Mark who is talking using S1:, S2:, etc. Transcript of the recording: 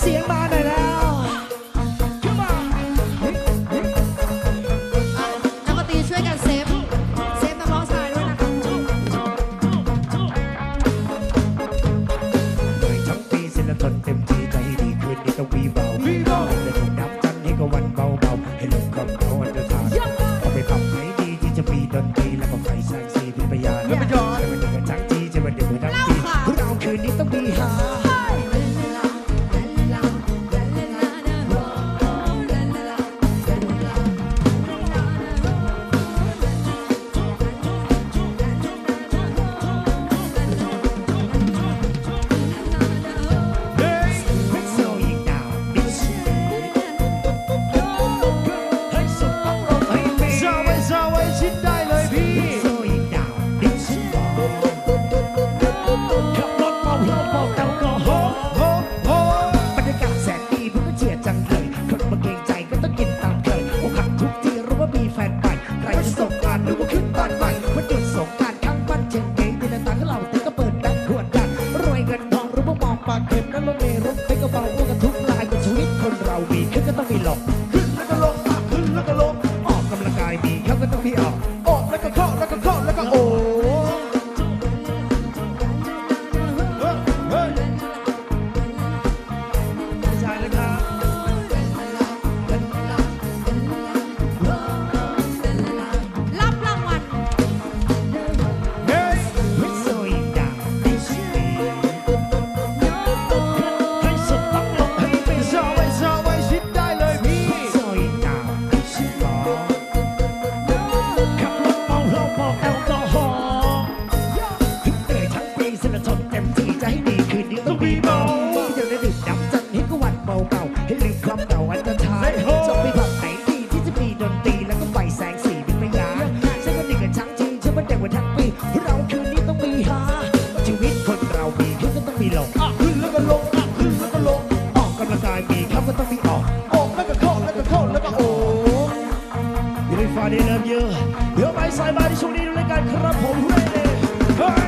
S1: เสียงมาหน่อยแล้ว
S2: นักดตีช่วยกันเซฟ เซฟนักร้องชายด้วยนะ
S1: หน่วยทั้งปีเส้นละตนเต็มที่ใจดีคืนนี้ต้ววีเบา But. ายปีเขาก็ต้องมีออก
S3: โอกแล้วก็โค
S1: กแล้วก็โคก
S3: แล้วก็โอ้
S1: ยูนิฟาร์ดีเลิฟเยอะเดี๋ยวไปสายมาในช่วงนี้ด้วยการครับผมเฮ้